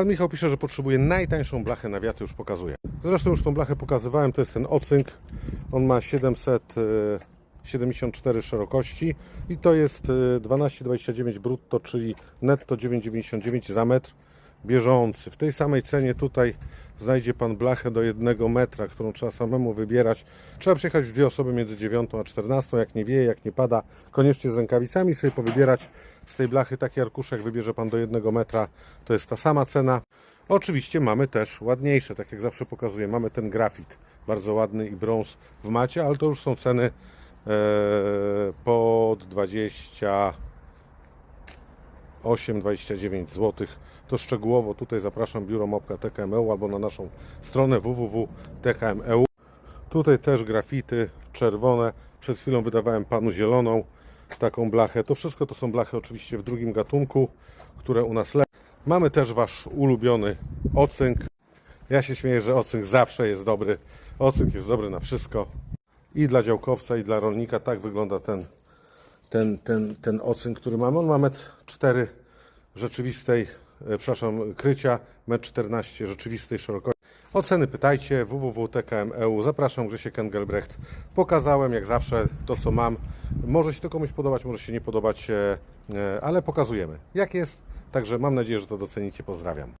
Pan Michał pisze, że potrzebuje najtańszą blachę na wiaty, już pokazuję. Zresztą już tą blachę pokazywałem, to jest ten ocynk. On ma 774 szerokości i to jest e, 12,29 brutto, czyli netto 9,99 za metr bieżący. W tej samej cenie tutaj znajdzie Pan blachę do jednego metra, którą trzeba samemu wybierać. Trzeba przyjechać w dwie osoby między 9 a 14, jak nie wieje, jak nie pada, koniecznie z rękawicami sobie powybierać. Z tej blachy taki arkuszek wybierze Pan do jednego metra, to jest ta sama cena. Oczywiście mamy też ładniejsze, tak jak zawsze pokazuję, mamy ten grafit, bardzo ładny i brąz w macie, ale to już są ceny e, pod 20 8,29 zł. To szczegółowo tutaj zapraszam biuro Mopka TKMEU albo na naszą stronę www.tkmeu. Tutaj też grafity czerwone. Przed chwilą wydawałem panu zieloną taką blachę. To wszystko to są blachy oczywiście w drugim gatunku, które u nas lecą. Mamy też wasz ulubiony ocynk. Ja się śmieję, że ocynk zawsze jest dobry. Ocynk jest dobry na wszystko. I dla działkowca, i dla rolnika. Tak wygląda ten ten, ten, ten ocynk, który mamy. On ma 1,4 m rzeczywistej, e, przepraszam, krycia, 1,14 m rzeczywistej szerokości. Oceny pytajcie, www.tkm.eu. Zapraszam, Grzesiek Engelbrecht. Pokazałem, jak zawsze, to co mam. Może się to komuś podobać, może się nie podobać, e, e, ale pokazujemy, jak jest. Także mam nadzieję, że to docenicie. Pozdrawiam.